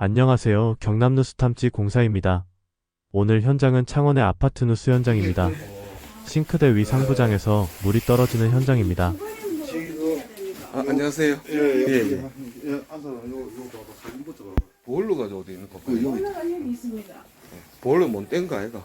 안녕하세요. 경남 누수탐지 공사입니다. 오늘 현장은 창원의 아파트 누수 현장입니다. 싱크대 위 상부장에서 물이 떨어지는 현장입니다. 아, 안녕하세요. 예, 예, 예, 예. 예. 예. 보일러가 어디 있는 거 그, 봐요? 여기. 있습니다. 보일러 못뗀거 아이가?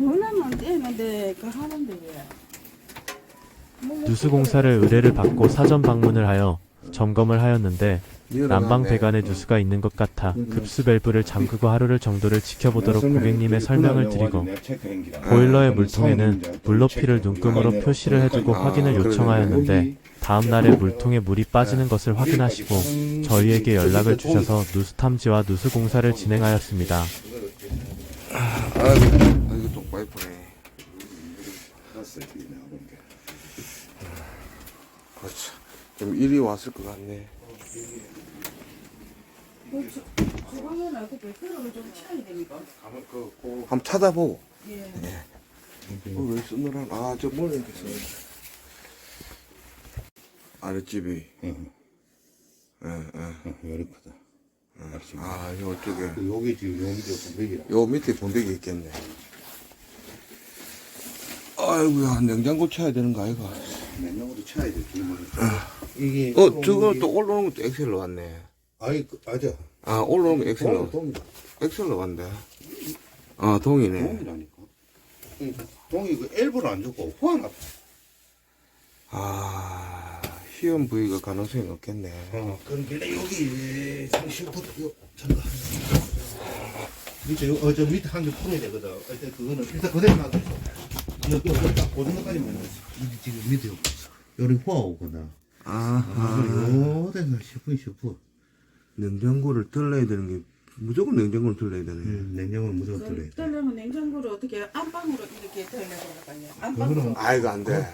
올라면 되는데 그 하는데 왜? 누수 공사를 의뢰를 받고 사전 방문을 하여 점검을 하였는데 난방 배관에 누수가 있는 것 같아 급수 밸브를 잠그고 하루를 정도를 지켜보도록 고객님의 설명을 드리고 보일러의 물통에는 물높이를 눈금으로 표시를 해두고 아, 확인을 그러네. 요청하였는데 다음 날에 물통에 물이 빠지는 것을 확인하시고 저희에게 연락을 주셔서 누수 탐지와 누수 공사를 진행하였습니다. 아이고, 아이고, 똥 파이프네. 그렇죠. 좀 일이 왔을 것 같네. 주방에는 그좀 됩니까? 한번 찾아보고. 예. 어, 왜 쓰느라? 아, 저 뭐래 이렇게 써. 아랫집이. 응, 예, 예. 응, 크다. 아, 요 쪽에. 그 여기 지금 요 밑에 공백이라. 요 밑에 본데기 있겠네. 아이고야, 냉장고 쳐야 되는 거 아이가? 냉장고도 쳐야 돼, 기름을. 이게. 어, 저거 또 올라오는 것도 엑셀로 왔네. 아이, 그, 아자. 아, 올라오는 거 엑셀로. 동이, 동이다. 엑셀로 왔네. 아, 동이네. 동이라니까. 그러니까 동이 그 엘보를 안 주고 호환 앞. 아, 희연 부위가 가능성이 높겠네. 어, 그런 게 여기 상식부터 요 잠깐. 밑에 요, 어, 저 밑에 한 개 풀어야 되거든. 일단 그거는 일단 그대로 놔둬. 여기 여기 딱 고정 것까지만 넣어. 이게 지금 밑에 요 요리 호화 오거든. 아, 요 데가 10분 10분. 냉장고를 들러야 되는 게 무조건 냉장고를 들러야 되네. 음, 냉장고는 무조건 들어야 돼. 떨려면 냉장고를 어떻게 안방으로 이렇게 떨려버릴까요? 안방으로 그거는- 아, 이거 안 돼.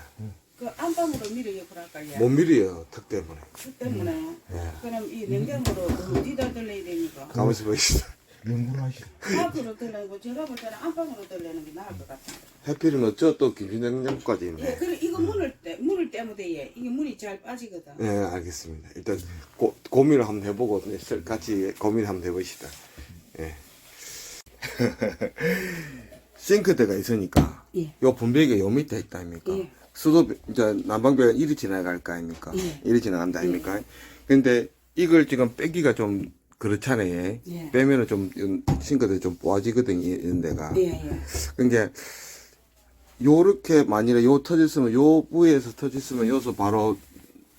그 안방으로 밀어요 그럴까요? 못 밀어요, 턱 때문에. 그 때문에 예. 그럼 이 냉장고로 그 어디다 떨려야 됩니까? 가만있어 보시다. 연구를 하시. 밖으로 떨려고 제가 볼 때는 안방으로 떨리는 게 나을 것 같아요. 해필이면 저또 김치 냉장고까지 예, 있네. 그래 이거 문을 때 문을 떼면 돼. 이게 문이 잘 빠지거든. 네, 알겠습니다. 일단 고, 고민을 한번 해보고 네, 같이 고민 한번 해보시다. 예. 싱크대가 있으니까 예. 요 분배기가 요 밑에 있다 아닙니까? 예. 수도 이제 난방비가 이리 지나갈 거 아닙니까? 예. 이리 지나간다 아닙니까? 근데 이걸 지금 빼기가 좀 그렇잖아요. 예. 빼면은 좀 싱크대 좀 뽑아지거든요, 이런 데가. 예, 예. 그러니까 요렇게 만일에 요 터졌으면 요 부위에서 터졌으면 여기서 바로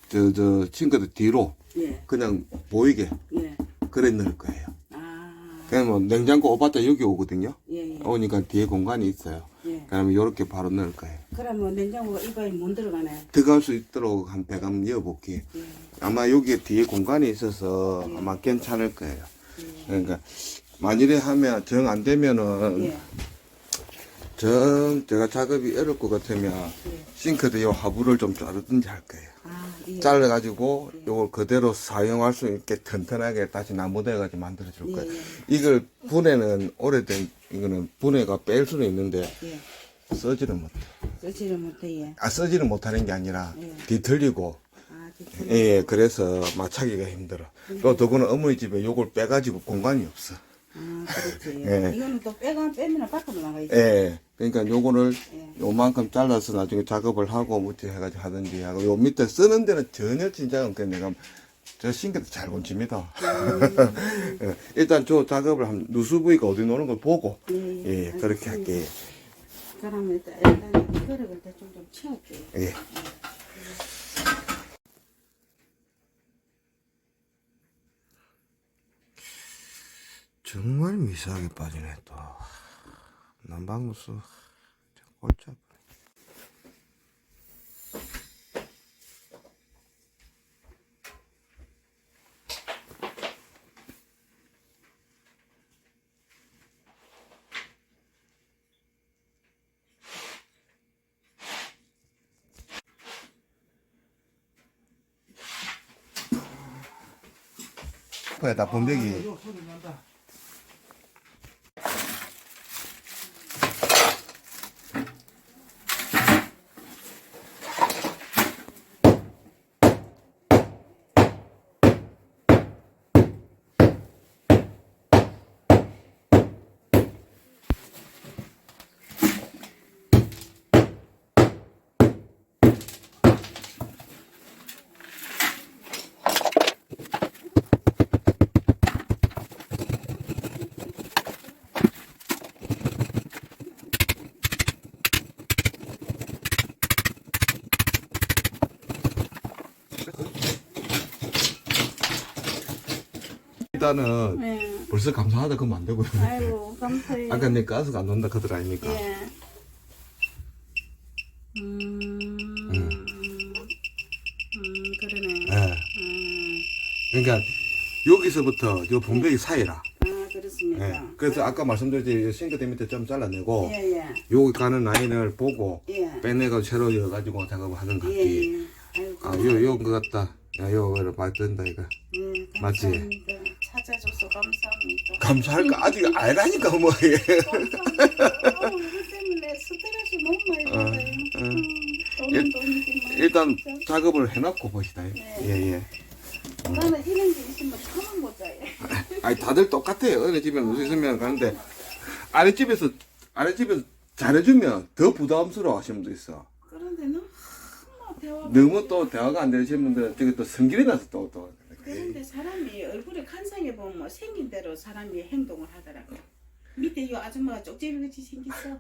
저 저 싱크대 뒤로 예. 그냥 보이게 예. 그래 넣을 거예요. 아. 그냥 뭐 냉장고 오봤자 여기 오거든요. 예, 예. 오니까 뒤에 공간이 있어요. 예. 그러면 요렇게 바로 넣을 거예요. 그러면 냉장고가 이거에 못 들어가네. 들어갈 수 있도록 한 배감 이어볼게요. 예. 아마 여기 에 뒤에 공간이 있어서 아마 괜찮을 거예요. 그러니까 만일에 하면 정 안 되면은 예. 정 제가 작업이 어려울 것 같으면 예. 싱크대 요 하부를 좀 자르든지 할 거예요. 아, 예. 잘라가지고 요걸 그대로 사용할 수 있게 튼튼하게 다시 나무대가지고 만들어 줄 거예요. 예, 예. 이걸 분해는 오래된 이거는 분해가 뺄 수는 있는데 예. 써지는 못해. 쓰지를 못해, 예. 아 써지는 못하는 게 아니라 예. 뒤틀리고 아, 예, 예, 그래서 마차기가 힘들어. 또 더구나 어머니 집에 요걸 빼가지고 공간이 없어. 아, 그렇지. 예. 이거는 또 빼가, 빼면 밖으로 나가야지. 예. 그러니까 요거를 예. 요만큼 잘라서 나중에 작업을 하고 무치 해가지고 하든지 하고 요 밑에 쓰는 데는 전혀 진짜 그 내가 저 신경도 잘 건집니다. 예. 일단 저 작업을 한 누수 부위가 어디 노는 걸 보고 예, 예, 예. 그렇게 할게. 그러면 일단, 일단 이 그릇을 대충 좀 채울게요. 예. 정말 미세하게 빠지네 또 난방누수. 골치 아프네 거에다 번데기 일단은 예. 벌써 감사하다 그러면 안 되고요. 아이고 감사해요. 아까 내 가스가 안 논다 그들 아닙니까? 예. 음. 음. 음 그러네. 예. 음. 그러니까 여기서부터 저 봉백이 사이라. 아 그렇습니까. 예. 그래서 아까 말씀드렸듯이 싱크대 밑에 좀 잘라내고 예예. 여기 가는 라인을 보고 예. 빼내가 새로 이어가지고 작업을 하는 것 예. 같기. 예. 아이고. 아, 요, 요, 거 같다. 야, 요 거를 맞든다, 이거. 예, 맞지? 감사합니다. 찾아줘서 감사합니다. 감사할까? 아직 알라니까, 뭐, 예. 감사합니다. 어, 이것 때문에 스트레스 너무 많이 받아요. 어. 음, 일- 돈이지만 일단. 작업을 해놓고 보시다. 예, 예. 나는 이런 게 있으면 잠을 못 자요. 아니, 다들 똑같아요. 어느 집에 무슨 있으면 가는데, 아랫집에서, 아랫집에서 잘해주면 더 부담스러워 하시는 분도 있어. 그런데 너무 대화가 너무 또 대화가 안 되시는 분들은 저기 또 성질이 나서 또, 또. 그런데 사람이 얼굴에 간상에 보면 뭐 생긴 대로 사람이 행동을 하더라고. 밑에 이 아줌마가 쪽제비같이 생겼어.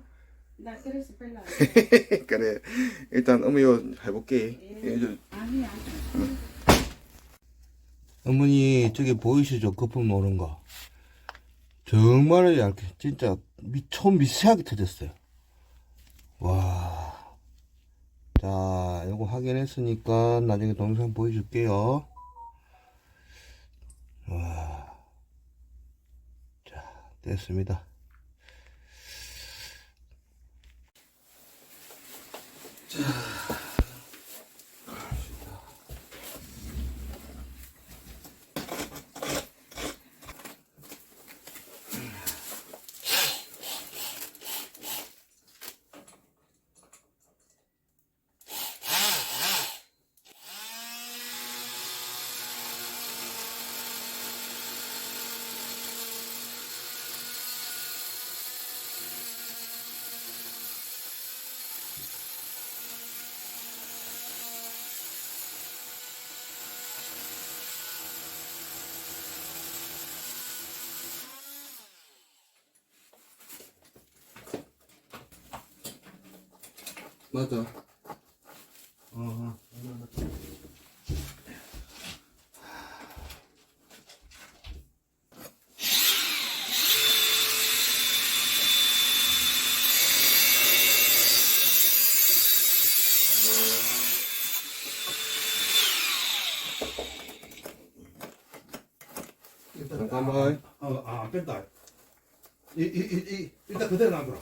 나 그래서 별로 안 좋아. 그래. 일단, 어머니, 요 해볼게. 예. 예, 저- 아니 아니. 어머니 저기 보이시죠 거품 노는 거 정말 얇게 진짜 미, 처음 미세하게 터졌어요 와자 이거 확인했으니까 나중에 동영상 보여줄게요 와자 됐습니다 맞아 어. 잠깐만 어, 아, 안 뺀다. 이, 이, 이, 이, 일단 그대로 놔둬라.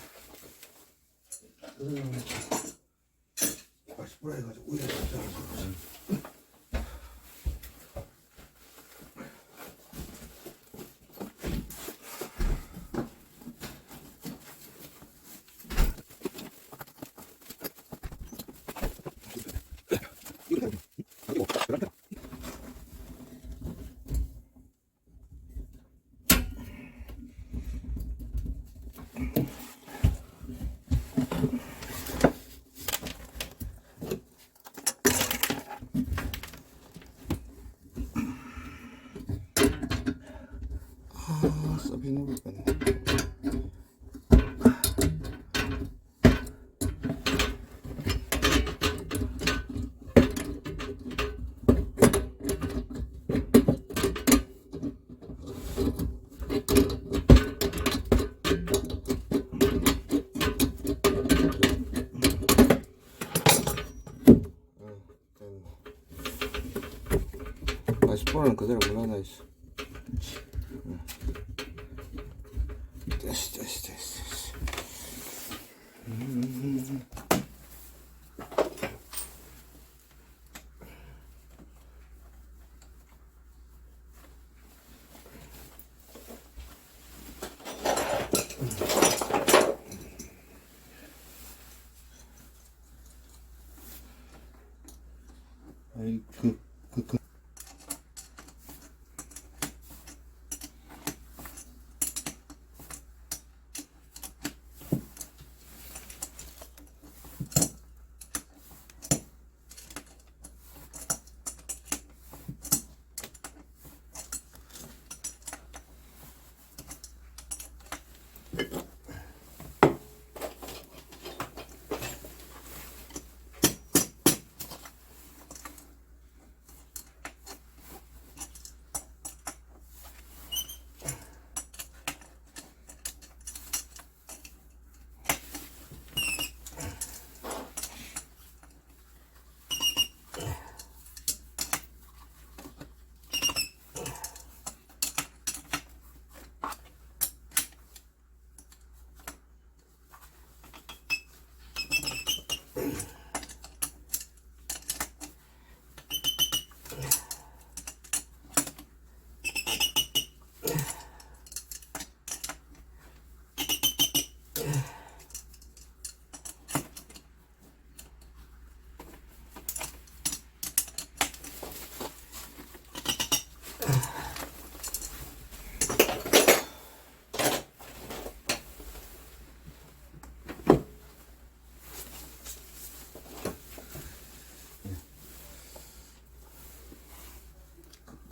음. 뿌라 해가지고 아 누를 뻔네 다시 뽀는 그대로 올라가 있어 됐어. 됐어. 음. 아이 그, 그, 그.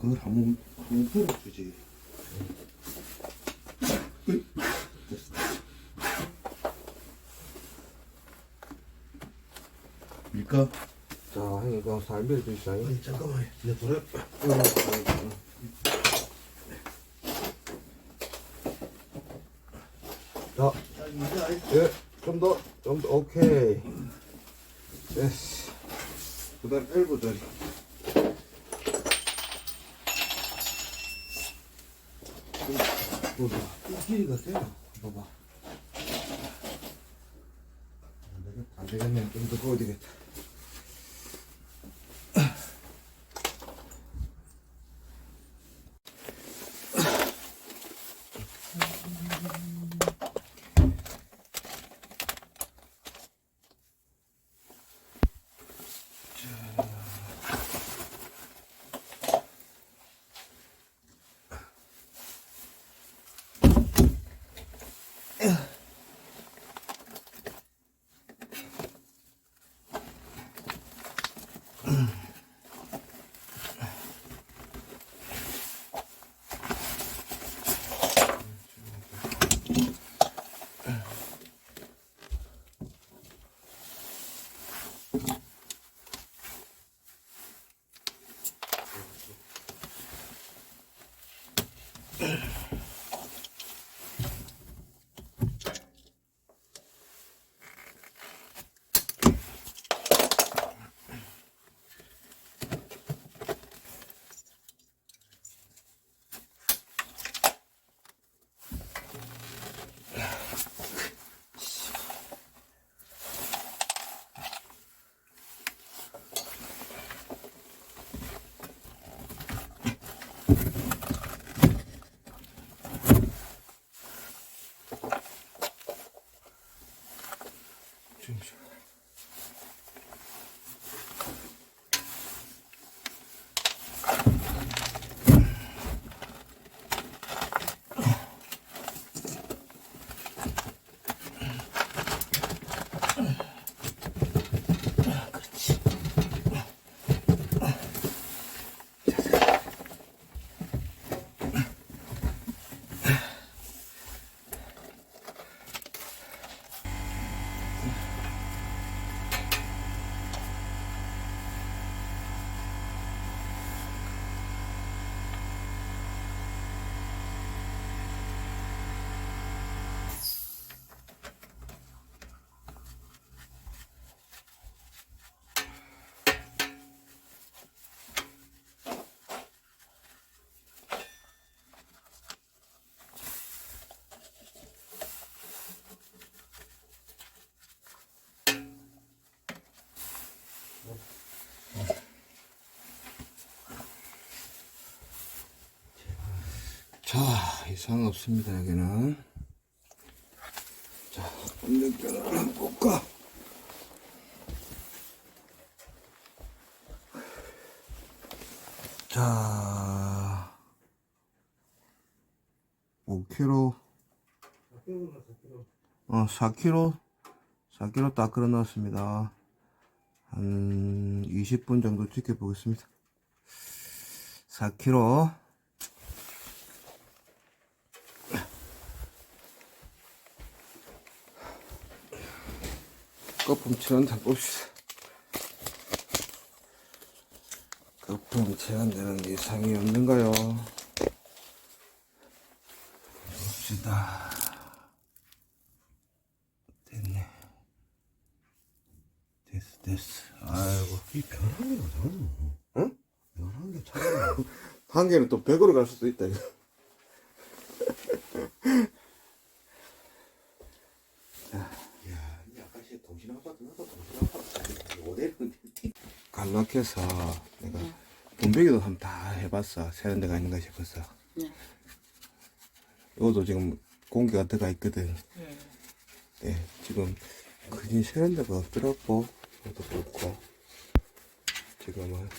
그걸 한번 한번 풀어주지. 밀까? 자, 형님, 그럼 살밀어 주시죠. 아니 잠깐만, 내 돌아. 자, 예, 좀 더, 좀 더, 오케이. 됐어. 그 다음 엘보 자리. 보자. 이 길이가 되나? 봐봐. 안 되겠다. 안 되겠네. 좀 더 구워야 되겠다. 이상 없습니다, 여기는. 자, 한번 볼까? 자, 5kg, 어, 4kg, 4kg 딱 걸어놨습니다. 한 20분 정도 지켜보겠습니다. 4kg. 거품 칠한 장 봅시다. 거품 칠한다는 이상이 없는가요? 봅시다. 됐네. 됐어, 됐어. 아이고. 이 변한 게 나잖아. 응? 변한 게 차라리. 한 개는 또 100으로 갈 수도 있다, 이거. 야, 이 아가씨 동신 아파트 나도 동신 아파트. 모델은 간략해서 내가 분배기도 한번 다 해봤어. 세는 데가 있는가 싶었어. 네. 이것도 지금 공기가 들어가 있거든. 네. 네, 지금 그진 세는 데가 없더라고. 이것도 그렇고. 지금은.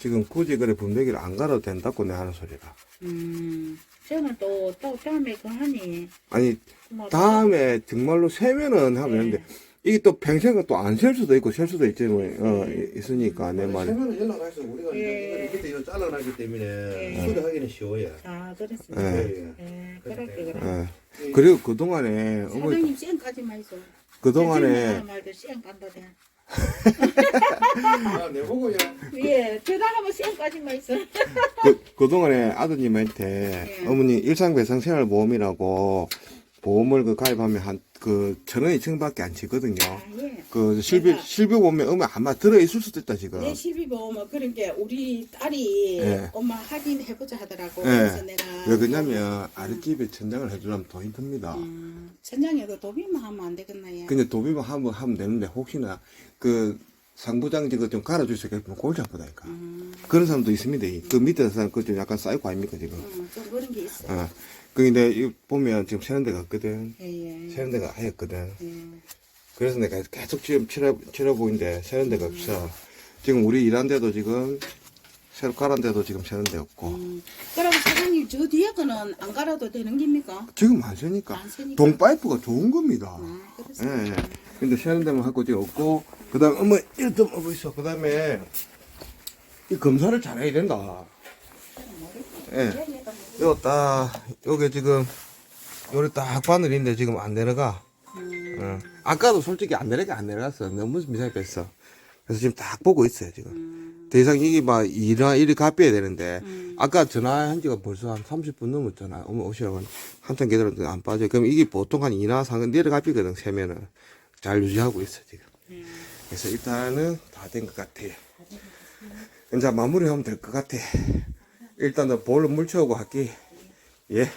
지금 굳이 그래 분배기를 안 갈아도 된다고 내 하는 소리라. 음, 저는 또, 또 다음에 그 하니. 아니, 뭐 다음에 정말로 세면은 하면 네. 되는데, 이게 또 평생 또안 셀 수도 있고 셀 수도 있지 뭐 어, 있으니까 내 말이 세면은 연락해서 우리가 예. 이제 그때 이거 잘라놨기 때문에 예. 수리하기는 쉬워요. 아 그렇습니다. 예. 예. 예, 그래. 예. 그리고 그 동안에 어머니 사장님 쌩까지만 있어. 그 동안에 말도 쌩 간다대. 아, 내 보고요. 예, 전화하면 쌩까지만 있어. 그, 그 동안에 아드님한테 예. 어머니 일상배상 생활보험이라고 보험을 그 가입하면 한 그 천 원이 층밖에 안 치거든요. 아, 예. 그 실비 내가- 실비 보면 어머 아마 들어 있을 수도 있다 지금. 내 실비 보험 뭐 그런 게 우리 딸이 예. 엄마 하긴 해보자 하더라고. 예. 그래서 내가 왜 그러냐면 아랫집에 천장을 해주려면 돈이 듭니다. 음, 천장에도 도비만 하면 안 되겠나 얘. 근데 도비만 하면 하면 되는데 혹시나 그 상부장지 그좀 갈아줄 수 있게 골치 아프다니까. 음, 그런 사람도 있습니다. 이. 그 밑에 사람 그 좀 약간 사이코 아닙니까 지금. 음, 좀 그런 게 있어. 어. 근데 이 보면 지금 데가 없거든. 예, 예. 세는 데가 하였거든. 예. 그래서 내가 계속 지금 치러, 치러보는데 세는 데가 없어. 지금 우리 일한 데도 지금 새로 깔은 데도 지금 데 없고. 음, 그럼 사장님 저 뒤에 거는 안 갈아도 되는 겁니까? 지금 안 세니까. 안 세니까. 동파이프가 좋은 겁니다. 아, 예, 그렇습니다. 예. 근데 세는 데만 하고 지금 없고, 그 다음에, 어머, 이렇게 하고 있어. 그 다음에, 이 검사를 잘 해야 된다. 예. 요 딱, 요게 지금, 요래 딱 바늘인데 지금 안 내려가. 음, 어. 아까도 솔직히 안 내려가 안 내려갔어. 너무 미세하게 뺐어. 그래서 지금 딱 보고 있어요, 지금. 음, 더 이상 이게 막 일이나 일이 갚여야 되는데, 음. 아까 전화한 지가 벌써 한 30분 넘었잖아. 어머, 오시라고. 한참 기다렸는데 안 빠져. 그럼 이게 보통 한 2나 3은 내려갚이거든, 세면은. 잘 유지하고 있어, 지금. 음. 그래서 일단은 다 된 것 같아. 이제 마무리하면 될 것 같아. 일단은 볼로 물 채우고 할게. 예.